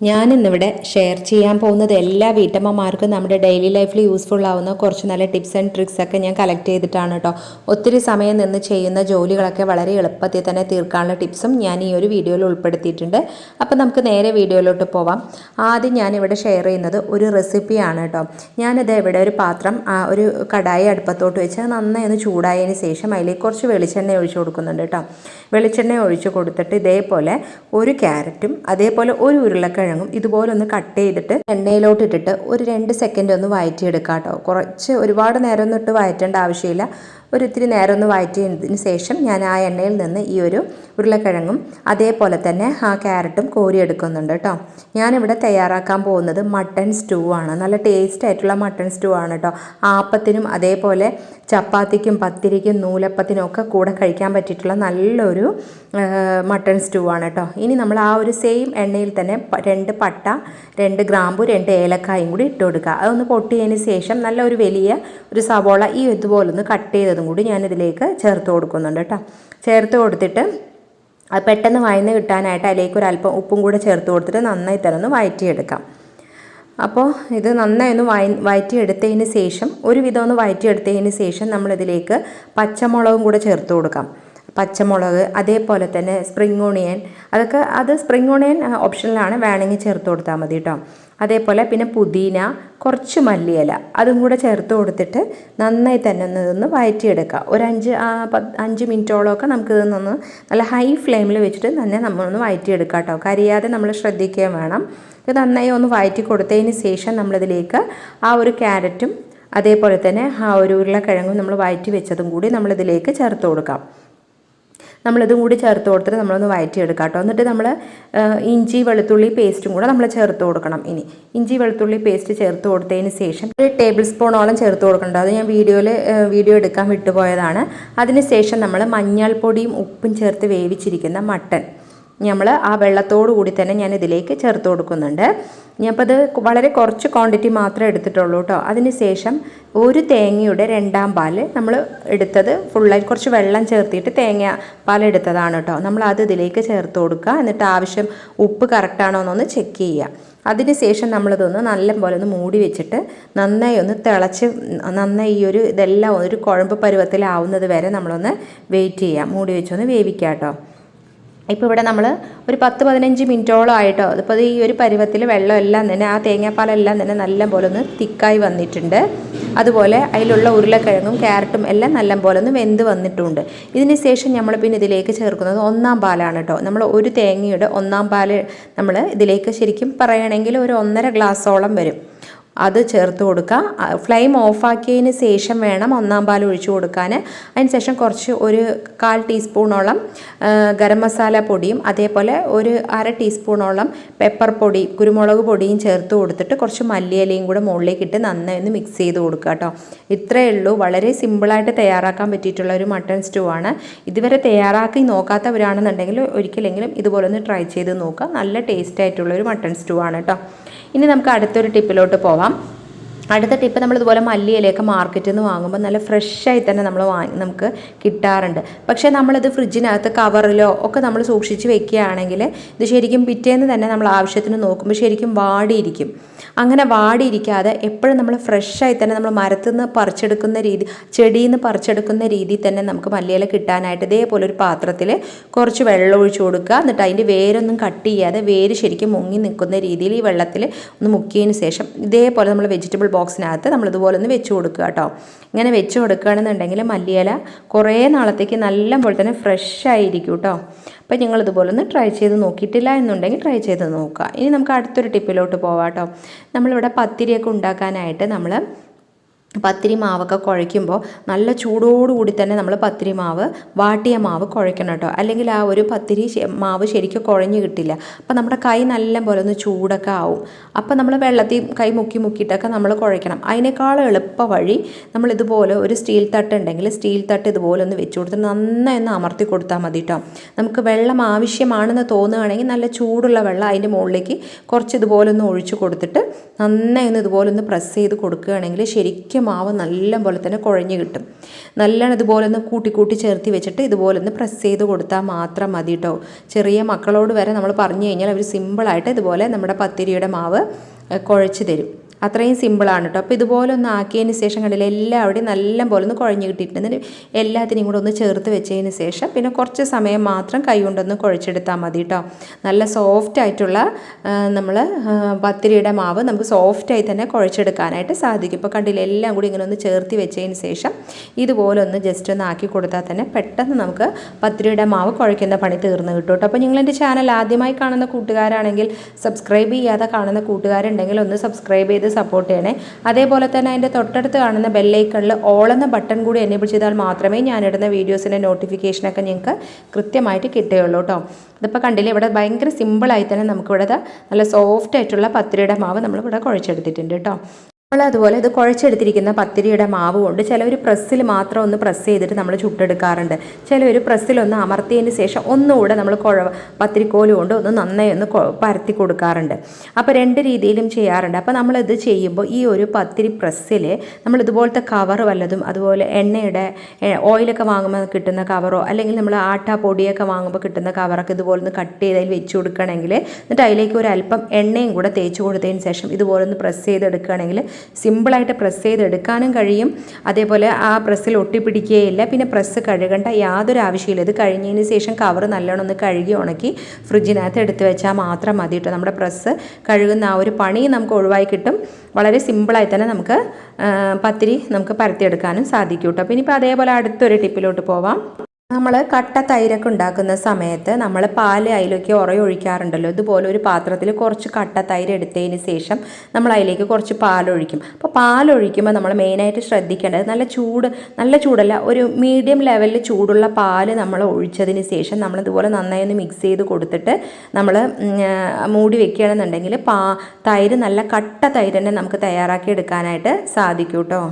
ഞാൻ ഇന്നിവിടെ ഷെയർ ചെയ്യാൻ പോകുന്നത് എല്ലാ വീട്ടമ്മമാർക്കും നമ്മുടെ ഡെയിലി ലൈഫിൽ യൂസ്ഫുൾ ആവുന്ന കുറച്ച് നല്ല ടിപ്സ് ആൻഡ് ട്രിക്സ് ഒക്കെ ഞാൻ കളക്ട് ചെയ്തിട്ടാണ് കേട്ടോ ഒത്തിരി സമയം നിന്ന് ചെയ്യുന്ന ജോലികളൊക്കെ വളരെ എളുപ്പത്തിൽ തന്നെ തീർക്കാനുള്ള ടിപ്സും ഞാൻ ഈ ഒരു വീഡിയോയിൽ ഉൾപ്പെടുത്തിയിട്ടുണ്ട്. അപ്പോൾ നമുക്ക് നേരെ വീഡിയോയിലോട്ട് പോവാം. ആദ്യം ഞാനിവിടെ ഷെയർ ചെയ്യുന്നത് ഒരു റെസിപ്പിയാണ് കേട്ടോ ഞാനിത് ഇവിടെ ഒരു പാത്രം ഒരു കടായി അടുപ്പത്തോട്ട് വെച്ച് നന്നായി ഒന്ന് ചൂടായതിന് ശേഷം അതിലേക്ക് കുറച്ച് വെളിച്ചെണ്ണ ഒഴിച്ചു കൊടുക്കുന്നുണ്ട് കേട്ടോ വെളിച്ചെണ്ണ ഒഴിച്ച് കൊടുത്തിട്ട് ഇതേപോലെ ഒരു ക്യാരറ്റും അതേപോലെ ഒരു ഉരുളക്കിഴങ്ങും ഇതുപോലെ ഒന്ന് കട്ട് ചെയ്തിട്ട് എണ്ണയിലോട്ട് ഇട്ടിട്ട് ഒരു രണ്ട് സെക്കൻഡ് ഒന്ന് വഴറ്റിയെടുക്കാം കേട്ടോ കുറച്ച് ഒരുപാട് നേരം ഒന്നും ഇട്ട് വഴറ്റേണ്ട ആവശ്യമില്ല. ഒരു ഇത്തിരി നേരം ഒന്ന് വഴറ്റിയതിന് ശേഷം ഞാൻ ആ എണ്ണയിൽ നിന്ന് ഈ ഒരു ഉരുളക്കിഴങ്ങും അതേപോലെ തന്നെ ആ ക്യാരറ്റും കോരിയെടുക്കുന്നുണ്ട് കേട്ടോ. ഞാനിവിടെ തയ്യാറാക്കാൻ പോകുന്നത് മട്ടൺ സ്റ്റൂ ആണ്. നല്ല ടേസ്റ്റ് ആയിട്ടുള്ള മട്ടൺ സ്റ്റൂ ആണ് കേട്ടോ. ആപ്പത്തിനും അതേപോലെ ചപ്പാത്തിക്കും പത്തിരിക്കും നൂലപ്പത്തിനും ഒക്കെ കൂടെ കഴിക്കാൻ പറ്റിയിട്ടുള്ള നല്ലൊരു മട്ടൺ സ്റ്റൂ ആണ് കേട്ടോ. ഇനി നമ്മൾ ആ ഒരു സെയിം എണ്ണയിൽ തന്നെ രണ്ട് പട്ട രണ്ട് ഗ്രാമ്പു രണ്ട് ഏലക്കായും കൂടി ഇട്ട് കൊടുക്കുക. അതൊന്ന് പൊട്ടിയതിന് ശേഷം നല്ല ഒരു വലിയ ഒരു സവോള ഈ ഇതുപോലൊന്ന് കട്ട് ചെയ്തതും കൂടി ഞാനിതിലേക്ക് ചേർത്ത് കൊടുക്കുന്നുണ്ട് കേട്ടോ. ചേർത്ത് കൊടുത്തിട്ട് അത് പെട്ടെന്ന് വഴന്ന് കിട്ടാനായിട്ട് അതിലേക്ക് ഒരു അല്പം ഉപ്പും കൂടെ ചേർത്ത് കൊടുത്തിട്ട് നന്നായി തന്നെ ഒന്ന് വയറ്റിയെടുക്കാം. അപ്പോൾ ഇത് നന്നായി ഒന്ന് വയ വയറ്റിയെടുത്തതിന് ശേഷം ഒരുവിധം ഒന്ന് വയറ്റിയെടുത്തതിന് ശേഷം നമ്മളിതിലേക്ക് പച്ചമുളകും കൂടെ ചേർത്ത് കൊടുക്കാം. പച്ചമുളക് അതേപോലെ തന്നെ സ്പ്രിംഗ് ഓണിയൻ അതൊക്കെ അത് സ്പ്രിംഗ് ഓണിയൻ ഓപ്ഷനിലാണ് വേണമെങ്കിൽ ചേർത്ത് കൊടുത്താൽ മതി കേട്ടോ അതേപോലെ പിന്നെ പുതിന കുറച്ച് മല്ലിയില അതും കൂടെ ചേർത്ത് കൊടുത്തിട്ട് നന്നായി തന്നെ ഒന്ന് ഇതൊന്ന് വഴറ്റിയെടുക്കുക ഒരു അഞ്ച് അഞ്ച് മിനിറ്റോളമൊക്കെ നമുക്ക് ഇതൊന്നൊന്ന് നല്ല ഹൈ ഫ്ലെയിമിൽ വെച്ചിട്ട് തന്നെ നമ്മളൊന്ന് വഴറ്റിയെടുക്കുക കേട്ടോ കരിയാതെ നമ്മൾ ശ്രദ്ധിക്കുകയും വേണം. ഇത് നന്നായി ഒന്ന് വഴറ്റി കൊടുത്തതിന് ശേഷം നമ്മളിതിലേക്ക് ആ ഒരു ക്യാരറ്റും അതേപോലെ തന്നെ ആ ഒരു ഉരുളക്കിഴങ്ങും നമ്മൾ വഴറ്റി വെച്ചതും കൂടി നമ്മളിതിലേക്ക് ചേർത്ത് കൊടുക്കാം. നമ്മളിതും കൂടി ചേർത്ത് കൊടുത്തിട്ട് നമ്മളൊന്ന് വഴറ്റിയെടുക്കാം കേട്ടോ എന്നിട്ട് നമ്മൾ ഇഞ്ചി വെളുത്തുള്ളി പേസ്റ്റും കൂടെ നമ്മൾ ചേർത്ത് കൊടുക്കണം ഇനി. ഇഞ്ചി വെളുത്തുള്ളി പേസ്റ്റ് ചേർത്ത് കൊടുത്തതിന് ശേഷം ഒരു ടേബിൾ സ്പൂണോളം ചേർത്ത് കൊടുക്കേണ്ടത് അത് ഞാൻ വീഡിയോയിൽ വീഡിയോ എടുക്കാൻ വിട്ടുപോയതാണ്. അതിന് ശേഷം നമ്മൾ മഞ്ഞൾപ്പൊടിയും ഉപ്പും ചേർത്ത് വേവിച്ചിരിക്കുന്ന മട്ടൺ. നമ്മൾ ആ വെള്ളത്തോടു കൂടി തന്നെ ഞാൻ ഇതിലേക്ക് ചേർത്ത് കൊടുക്കുന്നുണ്ട്. ഞാനിപ്പോൾ അത് വളരെ കുറച്ച് ക്വാണ്ടിറ്റി മാത്രമേ എടുത്തിട്ടുള്ളൂ കേട്ടോ അതിന് ശേഷം ഒരു തേങ്ങയുടെ രണ്ടാം പാൽ നമ്മൾ എടുത്തത് ഫുള്ളായി കുറച്ച് വെള്ളം ചേർത്തിട്ട് തേങ്ങ പാൽ എടുത്തതാണ് കേട്ടോ നമ്മൾ അത് ഇതിലേക്ക് ചേർത്ത് കൊടുക്കുക. എന്നിട്ട് ആവശ്യം ഉപ്പ് കറക്റ്റാണോ എന്നൊന്ന് ചെക്ക് ചെയ്യുക. അതിനുശേഷം നമ്മളിതൊന്ന് നല്ല പോലെ ഒന്ന് മൂടി വെച്ചിട്ട് നന്നായി ഒന്ന് തിളച്ച് നന്നായി ഈ ഒരു ഇതെല്ലാം ഒരു കുഴമ്പ് പരുവത്തിലാവുന്നത് വരെ നമ്മളൊന്ന് വെയിറ്റ് ചെയ്യാം. മൂടി വെച്ചൊന്ന് വേവിക്കാം കേട്ടോ ഇപ്പോൾ ഇവിടെ നമ്മൾ ഒരു പത്ത് പതിനഞ്ച് മിനിറ്റോളം ആയിട്ടോ. അതിപ്പോൾ ഈ ഒരു പരുവത്തിൽ വെള്ളമെല്ലാം തന്നെ ആ തേങ്ങാപ്പാലെല്ലാം തന്നെ നല്ല പോലെ ഒന്ന് തിക്കായി വന്നിട്ടുണ്ട്. അതുപോലെ അതിലുള്ള ഉരുളക്കിഴങ്ങും ക്യാരറ്റും എല്ലാം നല്ല പോലെ ഒന്ന് വെന്ത് വന്നിട്ടുണ്ട്. ഇതിന് ശേഷം നമ്മൾ പിന്നെ ഇതിലേക്ക് ചേർക്കുന്നത് ഒന്നാം പാലാണ് കേട്ടോ നമ്മൾ ഒരു തേങ്ങയുടെ ഒന്നാം പാൽ നമ്മൾ ഇതിലേക്ക് ശരിക്കും പറയുകയാണെങ്കിൽ ഒരു ഒന്നര ഗ്ലാസ്സോളം വരും. അത് ചേർത്ത് കൊടുക്കുക ഫ്ലെയിം ഓഫാക്കിയതിന് ശേഷം വേണം ഒന്നാം പാൽ ഒഴിച്ചു കൊടുക്കാൻ. അതിന് ശേഷം കുറച്ച് ഒരു കാൽ ടീസ്പൂണോളം ഗരം മസാല പൊടിയും അതേപോലെ ഒരു അര ടീസ്പൂണോളം പെപ്പർ പൊടി കുരുമുളക് പൊടിയും ചേർത്ത് കൊടുത്തിട്ട് കുറച്ച് മല്ലിയിലയും കൂടെ മുകളിലേക്ക് ഇട്ട് നന്നായി ഒന്ന് മിക്സ് ചെയ്ത് കൊടുക്കുക കേട്ടോ. ഇത്രയേ ഉള്ളൂ. വളരെ സിമ്പിളായിട്ട് തയ്യാറാക്കാൻ പറ്റിയിട്ടുള്ള ഒരു മട്ടൺ സ്റ്റൂ ആണ്. ഇതുവരെ തയ്യാറാക്കി നോക്കാത്തവരാണെന്നുണ്ടെങ്കിൽ ഒരിക്കലെങ്കിലും ഇതുപോലെ ഒന്ന് ട്രൈ ചെയ്ത് നോക്കുക. നല്ല ടേസ്റ്റ് ആയിട്ടുള്ള ഒരു മട്ടൺ സ്റ്റൂ ആണ് കേട്ടോ. ഇനി നമുക്ക് അടുത്തൊരു ടിപ്പിലോട്ട് പോവാം. അടുത്ത ടിപ്പ് നമ്മൾ ഇതുപോലെ മല്ലിയിലയൊക്കെ മാർക്കറ്റിൽ നിന്ന് വാങ്ങുമ്പോൾ നല്ല ഫ്രഷായി തന്നെ നമ്മൾ വാങ്ങി നമുക്ക് കിട്ടാറുണ്ട്. പക്ഷേ നമ്മളിത് ഫ്രിഡ്ജിനകത്ത് കവറിലോ ഒക്കെ നമ്മൾ സൂക്ഷിച്ച് വെക്കുകയാണെങ്കിൽ ഇത് ശരിക്കും പിറ്റേന്ന് തന്നെ നമ്മൾ ആവശ്യത്തിന് നോക്കുമ്പോൾ ശരിക്കും വാടിയിരിക്കും. അങ്ങനെ വാടിയിരിക്കാതെ എപ്പോഴും നമ്മൾ ഫ്രഷായി തന്നെ നമ്മൾ മരത്തിൽ നിന്ന് പറിച്ചെടുക്കുന്ന രീതി ചെടിയിൽ നിന്ന് പറിച്ചെടുക്കുന്ന രീതിയിൽ തന്നെ നമുക്ക് മല്ലിയില കിട്ടാനായിട്ട് ഇതേപോലെ ഒരു പാത്രത്തിൽ കുറച്ച് വെള്ളം ഒഴിച്ചു കൊടുക്കുക. എന്നിട്ട് അതിന്റെ വേരൊന്നും കട്ട് ചെയ്യാതെ വേര് ശരിക്കും മുങ്ങി നിൽക്കുന്ന രീതിയിൽ ഈ വെള്ളത്തിൽ ഒന്ന് മുക്കിയതിന് ശേഷം ഇതേപോലെ നമ്മൾ വെജിറ്റബിൾ ബോക്സിനകത്ത് നമ്മൾ ഇതുപോലെ ഒന്ന് വെച്ച് കൊടുക്കുക കേട്ടോ. ഇങ്ങനെ വെച്ച് കൊടുക്കുകയാണെന്നുണ്ടെങ്കിൽ മല്ലിയില കുറേ നാളത്തേക്ക് നല്ല പോലെ തന്നെ ഫ്രഷ് ആയിരിക്കും കേട്ടോ. അപ്പോൾ നിങ്ങൾ ഇതുപോലെ ഒന്ന് ട്രൈ ചെയ്ത് നോക്കിയിട്ടില്ല എന്നുണ്ടെങ്കിൽ ട്രൈ ചെയ്ത് നോക്കുക. ഇനി നമുക്ക് അടുത്തൊരു ടിപ്പിലോട്ട് പോവാം കേട്ടോ. നമ്മളിവിടെ പത്തിരിയൊക്കെ ഉണ്ടാക്കാനായിട്ട് നമ്മൾ പത്തിരി മാവൊക്കെ കുഴയ്ക്കുമ്പോൾ നല്ല ചൂടോടുകൂടി തന്നെ നമ്മൾ പത്തിരി മാവ് വാട്ടിയ മാവ് കുഴയ്ക്കണം കേട്ടോ. അല്ലെങ്കിൽ ആ ഒരു പത്തിരി മാവ് ശരിക്കും കുഴഞ്ഞു കിട്ടില്ല. അപ്പം നമ്മുടെ കൈ നല്ല പോലെ ഒന്ന് ചൂടൊക്കെ ആവും. അപ്പം നമ്മൾ വെള്ളത്തിൽ കൈ മുക്കി മുക്കിയിട്ടൊക്കെ നമ്മൾ കുഴയ്ക്കണം. അതിനേക്കാൾ എളുപ്പ വഴി നമ്മൾ ഇതുപോലെ ഒരു സ്റ്റീൽ തട്ട് ഉണ്ടെങ്കിൽ സ്റ്റീൽ തട്ട് ഇതുപോലെ ഒന്ന് വെച്ച് കൊടുത്ത് നന്നായി ഒന്ന് അമർത്തി കൊടുത്താൽ മതി കേട്ടോ. നമുക്ക് വെള്ളം ആവശ്യമാണെന്ന് തോന്നുകയാണെങ്കിൽ നല്ല ചൂടുള്ള വെള്ളം അതിന്റെ മുകളിലേക്ക് കുറച്ച് ഇതുപോലെ ഒന്ന് ഒഴിച്ചു കൊടുത്തിട്ട് നന്നായി ഒന്ന് ഇതുപോലെ ഒന്ന് പ്രസ് ചെയ്ത് കൊടുക്കുകയാണെങ്കിൽ ശരിക്കും മാവ് നല്ല പോലെ തന്നെ കുഴഞ്ഞ് കിട്ടും. നല്ലോണം ഇതുപോലെ ഒന്ന് കൂട്ടി കൂട്ടി ചേർത്തി വെച്ചിട്ട് ഇതുപോലെ ഒന്ന് പ്രസ് ചെയ്ത് കൊടുത്താൽ മാത്രം മതി കേട്ടോ ചെറിയ മക്കളോട് വരെ നമ്മൾ പറഞ്ഞു കഴിഞ്ഞാൽ അവർ സിമ്പിളായിട്ട് ഇതുപോലെ നമ്മുടെ പത്തിരിയുടെ മാവ് കുഴച്ച് തരും. അത്രയും സിമ്പിളാണ് കേട്ടോ. അപ്പോൾ ഇതുപോലെ ഒന്ന് ആക്കിയതിന് ശേഷം കണ്ടില്ല എല്ലാവിടെയും നല്ല പോലെ ഒന്ന് കുഴഞ്ഞ് കിട്ടിയിട്ടുണ്ട്. എന്നിട്ട് എല്ലാത്തിനെയും കൂടെ ഒന്ന് ചേർത്ത് വെച്ചതിന് ശേഷം പിന്നെ കുറച്ച് സമയം മാത്രം കൈ കൊണ്ടൊന്ന് കുഴച്ചെടുത്താൽ മതി കേട്ടോ. നല്ല സോഫ്റ്റ് ആയിട്ടുള്ള നമ്മൾ പത്തിരിയുടെ മാവ് നമുക്ക് സോഫ്റ്റായി തന്നെ കുഴച്ചെടുക്കാനായിട്ട് സാധിക്കും. ഇപ്പോൾ കണ്ടില്ല എല്ലാം കൂടി ഇങ്ങനെ ഒന്ന് ചേർത്ത് വെച്ചതിന് ശേഷം ഇതുപോലെ ഒന്ന് ജസ്റ്റ് ഒന്ന് ആക്കി കൊടുത്താൽ തന്നെ പെട്ടെന്ന് നമുക്ക് പത്തിരിയുടെ മാവ് കുഴയ്ക്കുന്ന പണി തീർന്നു കിട്ടും കേട്ടോ. അപ്പോൾ നിങ്ങളെന്റെ ചാനൽ ആദ്യമായി കാണുന്ന കൂട്ടുകാരാണെങ്കിൽ സബ്സ്ക്രൈബ് ചെയ്യാതെ കാണുന്ന കൂട്ടുകാരുണ്ടെങ്കിൽ ഒന്ന് സബ്സ്ക്രൈബ് ചെയ്ത് സപ്പോർട്ട് ചെയ്യണേ. അതേപോലെ തന്നെ അതിന്റെ തൊട്ടടുത്ത് കാണുന്ന ബെല്ലൈക്കണിൽ ഓൾ എന്ന ബട്ടൺ കൂടി എനേബിൾ ചെയ്താൽ മാത്രമേ ഞാൻ ഞാനിടുന്ന വീഡിയോസിന്റെ നോട്ടിഫിക്കേഷനൊക്കെ നിങ്ങൾക്ക് കൃത്യമായിട്ട് കിട്ടുകയുള്ളൂ കേട്ടോ ഇതിപ്പോൾ കണ്ടില്ലേ ഇവിടെ ഭയങ്കര സിമ്പിളായി തന്നെ നമുക്കിവിടെ നല്ല സോഫ്റ്റ് ആയിട്ടുള്ള പത്തിരിയുടെ മാവ് നമ്മളിവിടെ കുഴച്ചെടുത്തിട്ടുണ്ട് കേട്ടോ നമ്മൾ അതുപോലെ ഇത് കുഴച്ചെടുത്തിരിക്കുന്ന പത്തിരിയുടെ മാവ് കൊണ്ട് ചിലവർ പ്രസ്സിൽ മാത്രം ഒന്ന് പ്രസ് ചെയ്തിട്ട് നമ്മൾ ചുട്ടെടുക്കാറുണ്ട്. ചിലവർ പ്രസ്സിലൊന്ന് അമർത്തിയതിന് ശേഷം ഒന്നുകൂടെ നമ്മൾ കുഴ പത്തിരിക്കോൽ കൊണ്ട് ഒന്ന് നന്നായി ഒന്ന് പരത്തി കൊടുക്കാറുണ്ട്. അപ്പോൾ രണ്ട് രീതിയിലും ചെയ്യാറുണ്ട്. അപ്പോൾ നമ്മളിത് ചെയ്യുമ്പോൾ ഈ ഒരു പത്തിരി പ്രസ്സിൽ നമ്മൾ ഇതുപോലത്തെ കവർ വല്ലതും അതുപോലെ എണ്ണയുടെ ഓയിലൊക്കെ വാങ്ങുമ്പോൾ കിട്ടുന്ന കവറോ അല്ലെങ്കിൽ നമ്മൾ ആട്ട പൊടിയൊക്കെ വാങ്ങുമ്പോൾ കിട്ടുന്ന കവറൊക്കെ ഇതുപോലെ ഒന്ന് കട്ട് ചെയ്ത് അതിൽ വെച്ച് കൊടുക്കണമെങ്കിൽ എന്നിട്ട് അതിലേക്ക് ഒരു അല്പം എണ്ണയും കൂടെ തേച്ച് കൊടുത്തതിന് ശേഷം ഇതുപോലെ ഒന്ന് പ്രസ് ചെയ്തെടുക്കുകയാണെങ്കിൽ സിമ്പിളായിട്ട് പ്രസ് ചെയ്തെടുക്കാനും കഴിയും. അതേപോലെ ആ പ്രസ്സിൽ ഒട്ടിപ്പിടിക്കുകയില്ല പിന്നെ പ്രസ് കഴുകേണ്ട യാതൊരു ആവശ്യമില്ല ഇത് കഴിഞ്ഞതിന് ശേഷം കവർ നല്ലോണം ഒന്ന് കഴുകി ഉണക്കി ഫ്രിഡ്ജിനകത്ത് എടുത്തു വെച്ചാൽ മാത്രം മതി കേട്ടോ. നമ്മുടെ പ്രസ് കഴുകുന്ന ആ ഒരു പണി നമുക്ക് ഒഴിവായി കിട്ടും. വളരെ സിമ്പിളായി തന്നെ നമുക്ക് പത്തിരി നമുക്ക് പരത്തിയെടുക്കാനും സാധിക്കും കേട്ടോ. പിന്നെ ഇപ്പോൾ അതേപോലെ അടുത്തൊരു ടിപ്പിലോട്ട് പോവാം. നമ്മൾ കട്ട തൈരൊക്കെ ഉണ്ടാക്കുന്ന സമയത്ത് നമ്മൾ പാൽ അതിലേക്ക് ഉറയൊഴിക്കാറുണ്ടല്ലോ. ഇതുപോലെ ഒരു പാത്രത്തിൽ കുറച്ച് കട്ട തൈര് എടുത്തതിന് ശേഷം നമ്മൾ അതിലേക്ക് കുറച്ച് പാലൊഴിക്കും. അപ്പോൾ പാലൊഴിക്കുമ്പോൾ നമ്മൾ മെയിനായിട്ട് ശ്രദ്ധിക്കേണ്ടത് നല്ല ചൂട് നല്ല ചൂടല്ല ഒരു മീഡിയം ലെവലിൽ ചൂടുള്ള പാൽ നമ്മൾ ഒഴിച്ചതിന് ശേഷം നമ്മൾ ഇതുപോലെ നന്നായി ഒന്ന് മിക്സ് ചെയ്ത് കൊടുത്തിട്ട് നമ്മൾ മൂടി വെക്കുകയാണെന്നുണ്ടെങ്കിൽ പാ തൈര് നല്ല കട്ട തൈര് തന്നെ നമുക്ക് തയ്യാറാക്കി എടുക്കാനായിട്ട് സാധിക്കും കേട്ടോ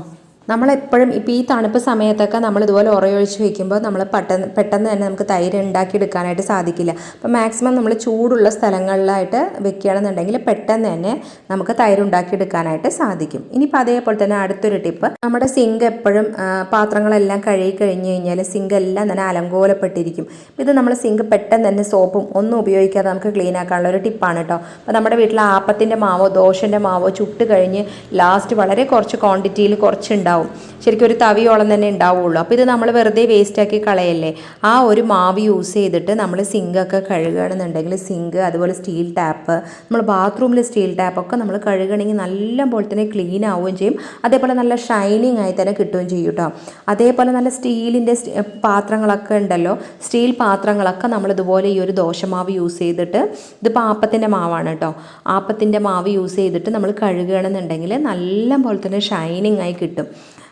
നമ്മളെപ്പോഴും ഇപ്പോൾ ഈ തണുപ്പ് സമയത്തൊക്കെ നമ്മൾ ഇതുപോലെ ഉറയൊഴിച്ച് വെക്കുമ്പോൾ നമ്മൾ പെട്ടെന്ന് പെട്ടെന്ന് തന്നെ നമുക്ക് തൈര് ഉണ്ടാക്കിയെടുക്കാനായിട്ട് സാധിക്കില്ല. അപ്പോൾ മാക്സിമം നമ്മൾ ചൂടുള്ള സ്ഥലങ്ങളിലായിട്ട് വെക്കുകയാണെന്നുണ്ടെങ്കിൽ പെട്ടെന്ന് തന്നെ നമുക്ക് തൈര് ഉണ്ടാക്കിയെടുക്കാനായിട്ട് സാധിക്കും. ഇനിയിപ്പോൾ അതേപോലെ തന്നെ അടുത്തൊരു ടിപ്പ്. നമ്മുടെ സിങ്ക് എപ്പോഴും പാത്രങ്ങളെല്ലാം കഴുകി കഴിഞ്ഞ് കഴിഞ്ഞാൽ സിങ്ക് എല്ലാം തന്നെ അലങ്കോലപ്പെട്ടിരിക്കും. ഇത് നമ്മൾ സിങ്ക് പെട്ടെന്ന് തന്നെ സോപ്പും ഒന്നും ഉപയോഗിക്കാതെ നമുക്ക് ക്ലീൻ ആക്കാനുള്ള ഒരു ടിപ്പാണ് കേട്ടോ അപ്പോൾ നമ്മുടെ വീട്ടിൽ ആപ്പത്തിന്റെ മാവോ ദോശന്റെ മാവോ ചുട്ട് കഴിഞ്ഞ് ലാസ്റ്റ് വളരെ കുറച്ച് ക്വാണ്ടിറ്റിയിൽ കുറച്ച് ഉണ്ടാവും. ശരിക്കും ഒരു തവിയോളം തന്നെ ഉണ്ടാവുള്ളൂ. അപ്പോൾ ഇത് നമ്മൾ വെറുതെ വേസ്റ്റാക്കി കളയല്ലേ? ആ ഒരു മാവ് യൂസ് ചെയ്തിട്ട് നമ്മൾ സിങ്കൊക്കെ കഴുകുകയാണെന്നുണ്ടെങ്കിൽ സിങ്ക് അതുപോലെ സ്റ്റീൽ ടാപ്പ് നമ്മൾ ബാത്റൂമിൽ സ്റ്റീൽ ടാപ്പൊക്കെ നമ്മൾ കഴുകണമെങ്കിൽ നല്ല പോലെ തന്നെ ക്ലീൻ ആവുകയും ചെയ്യും. അതേപോലെ നല്ല ഷൈനിങ് ആയി തന്നെ കിട്ടുകയും ചെയ്യും കേട്ടോ അതേപോലെ നല്ല സ്റ്റീലിന്റെ പാത്രങ്ങളൊക്കെ ഉണ്ടല്ലോ? സ്റ്റീൽ പാത്രങ്ങളൊക്കെ നമ്മൾ ഇതുപോലെ ഈ ഒരു ദോശമാവ് യൂസ് ചെയ്തിട്ട് ഇതിപ്പോൾ ആപ്പത്തിന്റെ മാവാണ് കേട്ടോ ആപ്പത്തിന്റെ മാവ് യൂസ് ചെയ്തിട്ട് നമ്മൾ കഴുകുകയാണെന്നുണ്ടെങ്കിൽ നല്ല പോലെ തന്നെ ഷൈനിങ് ആയി കിട്ടും.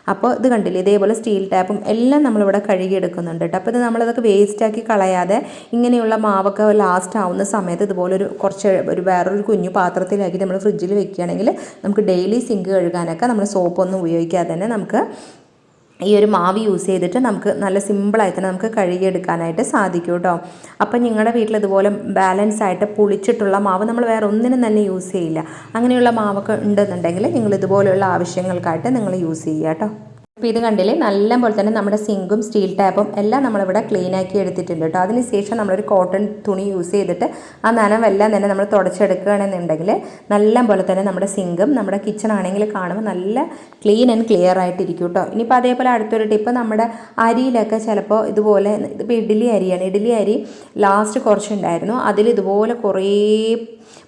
അപ്പോൾ ഇത് കണ്ടില്ലേ ഇതേപോലെ സ്റ്റീൽ ടാപ്പും എല്ലാം നമ്മളിവിടെ കഴുകിയെടുക്കുന്നുണ്ട് കേട്ടോ. അപ്പോൾ ഇത് നമ്മളതൊക്കെ വേസ്റ്റാക്കി കളയാതെ ഇങ്ങനെയുള്ള മാവൊക്കെ ലാസ്റ്റ് ആവുന്ന സമയത്ത് ഇതുപോലൊരു കുറച്ച് ഒരു വേറൊരു കുഞ്ഞു പാത്രത്തിലാക്കി നമ്മൾ ഫ്രിഡ്ജിൽ വെക്കുകയാണെങ്കിൽ നമുക്ക് ഡെയിലി സിങ്ക് കഴുകാനൊക്കെ നമ്മൾ സോപ്പൊന്നും ഉപയോഗിക്കാതെ തന്നെ നമുക്ക് ഈ ഒരു മാവ് യൂസ് ചെയ്തിട്ട് നമുക്ക് നല്ല സിമ്പിളായി തന്നെ നമുക്ക് കഴുകിയെടുക്കാനായിട്ട് സാധിക്കും കേട്ടോ അപ്പം നിങ്ങളുടെ വീട്ടിൽ ഇതുപോലെ ബാലൻസ് ആയിട്ട് പുളിച്ചിട്ടുള്ള മാവ് നമ്മൾ വേറെ ഒന്നിനും തന്നെ യൂസ് ചെയ്യില്ല. അങ്ങനെയുള്ള മാവൊക്കെ ഉണ്ടെന്നുണ്ടെങ്കിൽ നിങ്ങൾ ഇതുപോലെയുള്ള ആവശ്യങ്ങൾക്കായിട്ട് നിങ്ങൾ യൂസ് ചെയ്യുക കേട്ടോ. അപ്പോൾ ഇത് കണ്ടില്ലേ? നല്ല പോലെ തന്നെ നമ്മുടെ സിങ്കും സ്റ്റീൽ ടാപ്പും എല്ലാം നമ്മളിവിടെ ക്ലീൻ ആക്കി എടുത്തിട്ടുണ്ട് കേട്ടോ. അതിനുശേഷം നമ്മളൊരു കോട്ടൺ തുണി യൂസ് ചെയ്തിട്ട് ആ നനവെല്ലാം തന്നെ നമ്മൾ തുടച്ചെടുക്കുകയാണെന്നുണ്ടെങ്കിൽ നല്ല പോലെ തന്നെ നമ്മുടെ സിങ്കും നമ്മുടെ കിച്ചൺ ആണെങ്കിൽ കാണുമ്പോൾ നല്ല ക്ലീൻ ആൻഡ് ക്ലിയർ ആയിട്ടിരിക്കും കേട്ടോ. ഇനിയിപ്പോൾ അതേപോലെ അടുത്തൊരു ടിപ്പ് നമ്മുടെ അരിയിലൊക്കെ ചിലപ്പോൾ ഇതുപോലെ ഇതിപ്പോൾ ഇഡ്ഡലി അരിയാണ്. ഇഡ്ഡലി അരി ലാസ്റ്റ് കുറച്ചുണ്ടായിരുന്നു. അതിൽ ഇതുപോലെ കുറേ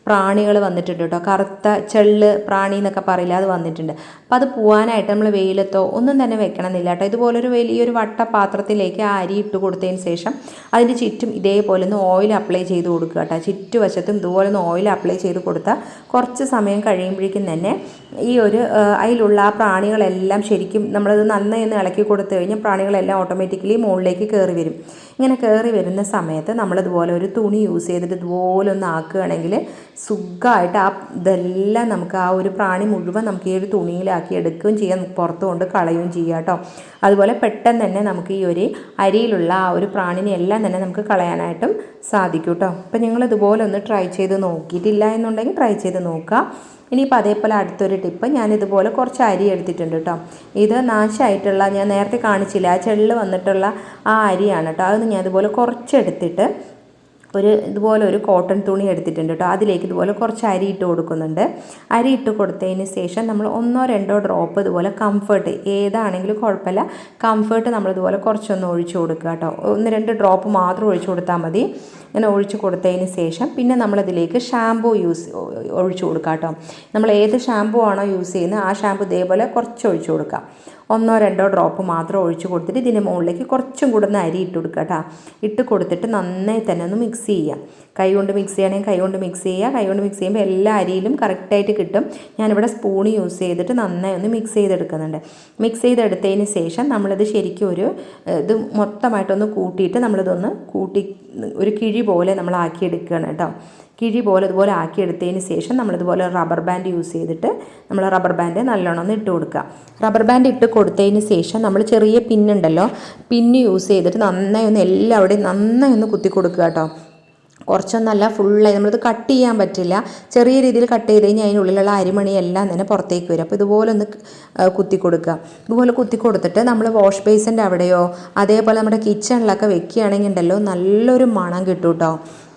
പ്രാണികൾ വന്നിട്ടുണ്ട് കേട്ടോ. കറുത്ത ചെള്ള് പ്രാണി എന്നൊക്കെ പറയില്ല അത് വന്നിട്ടുണ്ട്. അപ്പോൾ അത് പോകാനായിട്ട് നമ്മൾ വെയിലത്തോ ഒന്നും തന്നെ വെക്കണമെന്നില്ല കേട്ടോ. ഇതുപോലൊരു വലിയൊരു വട്ട പാത്രത്തിലേക്ക് ആ അരി ഇട്ട് കൊടുത്തതിന് ശേഷം അതിന് ചുറ്റും ഇതേപോലെ ഒന്ന് ഓയിൽ അപ്ലൈ ചെയ്ത് കൊടുക്കുക കേട്ടോ. ചുറ്റുവശത്തും ഇതുപോലെ ഒന്ന് ഓയിൽ അപ്ലൈ ചെയ്ത് കൊടുത്താൽ കുറച്ച് സമയം കഴിയുമ്പോഴേക്കും തന്നെ ഈ ഒരു അതിലുള്ള ആ പ്രാണികളെല്ലാം ശരിക്കും നമ്മളത് നന്നായി ഒന്ന് ഇളക്കി കൊടുത്തു കഴിഞ്ഞാൽ പ്രാണികളെല്ലാം ഓട്ടോമാറ്റിക്കലി മുകളിലേക്ക് കയറി വരും. ഇങ്ങനെ കയറി വരുന്ന സമയത്ത് നമ്മളിതുപോലെ ഒരു തുണി യൂസ് ചെയ്തിട്ട് ഇതുപോലെ ഒന്ന് ആക്കുകയാണെങ്കിൽ സുഖമായിട്ട് ആ ഇതെല്ലാം നമുക്ക് ആ ഒരു പ്രാണി മുഴുവൻ നമുക്ക് ഈ ഒരു തുണിയിലാക്കി എടുക്കുകയും ചെയ്യാം. പുറത്ത് കൊണ്ട് കളയുകയും ചെയ്യാം കേട്ടോ. അതുപോലെ പെട്ടെന്ന് തന്നെ നമുക്ക് ഈ ഒരു അരിയിലുള്ള ആ ഒരു പ്രാണിനെ എല്ലാം തന്നെ നമുക്ക് കളയാനായിട്ടും സാധിക്കും കേട്ടോ. അപ്പം നിങ്ങൾ ഇതുപോലെ ഒന്ന് ട്രൈ ചെയ്ത് നോക്കിയിട്ടില്ല എന്നുണ്ടെങ്കിൽ ട്രൈ ചെയ്ത് നോക്കുക. ഇനിയിപ്പോൾ അതേപോലെ അടുത്തൊരു ടിപ്പ് ഞാൻ ഇതുപോലെ കുറച്ച് അരി എടുത്തിട്ടുണ്ട് കേട്ടോ. ഇത് നാശമായിട്ടുള്ള ഞാൻ നേരത്തെ കാണിച്ചില്ല ആ ചെള്ള് വന്നിട്ടുള്ള ആ അരിയാണ് കേട്ടോ. അത് ഞാൻ ഇതുപോലെ കുറച്ചെടുത്തിട്ട് ഒരു ഇതുപോലെ ഒരു കോട്ടൺ തുണി എടുത്തിട്ടുണ്ട് കേട്ടോ. അതിലേക്ക് ഇതുപോലെ കുറച്ച് അരി ഇട്ട് കൊടുക്കുന്നുണ്ട്. അരി ഇട്ട് കൊടുത്തതിന് ശേഷം നമ്മൾ ഒന്നോ രണ്ടോ ഡ്രോപ്പ് ഇതുപോലെ കംഫർട്ട് ഏതാണെങ്കിലും കുഴപ്പമില്ല. കംഫർട്ട് നമ്മളിതുപോലെ കുറച്ചൊന്ന് ഒഴിച്ചു കൊടുക്കുക കേട്ടോ. ഒന്ന് രണ്ട് ഡ്രോപ്പ് മാത്രം ഒഴിച്ചു കൊടുത്താൽ മതി. ഇങ്ങനെ ഒഴിച്ചു കൊടുത്തതിന് ശേഷം പിന്നെ നമ്മളതിലേക്ക് ഷാമ്പൂ യൂസ് ഒഴിച്ചു കൊടുക്കുക കേട്ടോ. നമ്മൾ ഏത് ഷാമ്പൂ ആണോ യൂസ് ചെയ്യുന്നത് ആ ഷാമ്പൂ ഇതേപോലെ കുറച്ച് ഒഴിച്ചു കൊടുക്കുക. ഒന്നോ രണ്ടോ ഡ്രോപ്പ് മാത്രം ഒഴിച്ച് കൊടുത്തിട്ട് ഇതിന്റെ മുകളിലേക്ക് കുറച്ചും കൂടെ ഒന്ന് അരി ഇട്ട് കൊടുക്കുക കേട്ടോ. ഇട്ട് കൊടുത്തിട്ട് നന്നായി തന്നെ ഒന്ന് മിക്സ് ചെയ്യുക. കൈ കൊണ്ട് മിക്സ് ചെയ്യണമെങ്കിൽ കൈ കൊണ്ട് മിക്സ് ചെയ്യുക. കൈ കൊണ്ട് മിക്സ് ചെയ്യുമ്പോൾ എല്ലാ അരിയിലും കറക്റ്റായിട്ട് കിട്ടും. ഞാനിവിടെ സ്പൂൺ യൂസ് ചെയ്തിട്ട് നന്നായി ഒന്ന് മിക്സ് ചെയ്തെടുക്കുന്നുണ്ട്. മിക്സ് ചെയ്തെടുത്തതിന് ശേഷം നമ്മളിത് ശരിക്കും ഒരു ഇത് മൊത്തമായിട്ടൊന്ന് കൂട്ടിയിട്ട് നമ്മളിതൊന്ന് കൂട്ടി ഒരു കിഴി പോലെ നമ്മൾ ആക്കിയെടുക്കുകയാണ് കേട്ടോ. കിഴി പോലെ ഇതുപോലെ ആക്കിയെടുത്തതിന് ശേഷം നമ്മളിതുപോലെ റബ്ബർ ബാൻഡ് യൂസ് ചെയ്തിട്ട് നമ്മൾ റബ്ബർ ബാൻഡ് നല്ലോണം ഒന്ന് ഇട്ട് കൊടുക്കുക. റബ്ബർ ബാൻഡ് ഇട്ട് കൊടുത്തതിന് ശേഷം നമ്മൾ ചെറിയ പിന്നുണ്ടല്ലോ പിന്ന് യൂസ് ചെയ്തിട്ട് നന്നായി ഒന്ന് എല്ലാവിടെയും നന്നായി ഒന്ന് കുത്തി കൊടുക്കുക കേട്ടോ. കുറച്ചൊന്നല്ല ഫുള്ളായി നമ്മളിത് കട്ട് ചെയ്യാൻ പറ്റില്ല. ചെറിയ രീതിയിൽ കട്ട് ചെയ്ത് കഴിഞ്ഞാൽ അതിനുള്ളിലുള്ള അരിമണിയെല്ലാം തന്നെ പുറത്തേക്ക് വരും. അപ്പോൾ ഇതുപോലെ ഒന്ന് കുത്തി കൊടുക്കുക. ഇതുപോലെ കുത്തി കൊടുത്തിട്ട് നമ്മൾ വാഷ് ബേസിന്റെ അവിടെയോ അതേപോലെ നമ്മുടെ കിച്ചണിലൊക്കെ വെക്കുകയാണെങ്കിൽ ഉണ്ടല്ലോ നല്ലൊരു മണം കിട്ടും കേട്ടോ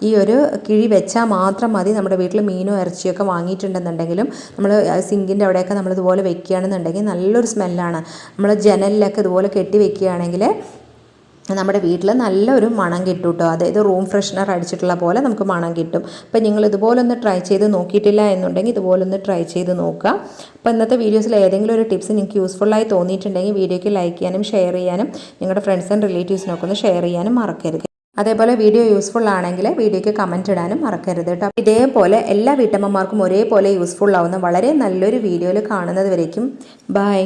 ഈ ഒരു കിഴി വെച്ചാൽ മാത്രം മതി. നമ്മുടെ വീട്ടിൽ മീനോ ഇറച്ചിയോ ഒക്കെ വാങ്ങിയിട്ടുണ്ടെന്നുണ്ടെങ്കിലും നമ്മൾ സിങ്കിന്റെ അവിടെയൊക്കെ നമ്മൾ ഇതുപോലെ വെക്കുകയാണെന്നുണ്ടെങ്കിൽ നല്ലൊരു സ്മെല്ലാണ്. നമ്മൾ ജനലിലൊക്കെ ഇതുപോലെ കെട്ടി വെക്കുകയാണെങ്കിൽ നമ്മുടെ വീട്ടിൽ നല്ലൊരു മണം കിട്ടും കേട്ടോ. അതായത് റൂം ഫ്രഷ്നർ അടിച്ചിട്ടുള്ള പോലെ നമുക്ക് മണം കിട്ടും. അപ്പം നിങ്ങൾ ഇതുപോലൊന്ന് ട്രൈ ചെയ്ത് നോക്കിയിട്ടില്ല എന്നുണ്ടെങ്കിൽ ഇതുപോലൊന്ന് ട്രൈ ചെയ്ത് നോക്കുക. അപ്പോൾ ഇന്നത്തെ വീഡിയോസിൽ ഏതെങ്കിലും ഒരു ടിപ്സ് നിങ്ങൾക്ക് യൂസ്ഫുള്ളായി തോന്നിയിട്ടുണ്ടെങ്കിൽ വീഡിയോയ്ക്ക് ലൈക്ക് ചെയ്യാനും ഷെയർ ചെയ്യാനും നിങ്ങളുടെ ഫ്രണ്ട്സ് ആൻഡ് റിലേറ്റീവ്സിനൊക്കെ ഒന്ന് ഷെയർ ചെയ്യാനും മറക്കരുത്. അതേപോലെ വീഡിയോ യൂസ്ഫുൾ ആണെങ്കിൽ വീഡിയോയ്ക്ക് കമന്റ് ഇടാനും മറക്കരുത് കേട്ടോ. ഇതേപോലെ എല്ലാ വീട്ടമ്മമാർക്കും ഒരേപോലെ യൂസ്ഫുൾ ആവുന്ന വളരെ നല്ലൊരു വീഡിയോയിൽ കാണുന്നത് വരേക്കും. ബൈ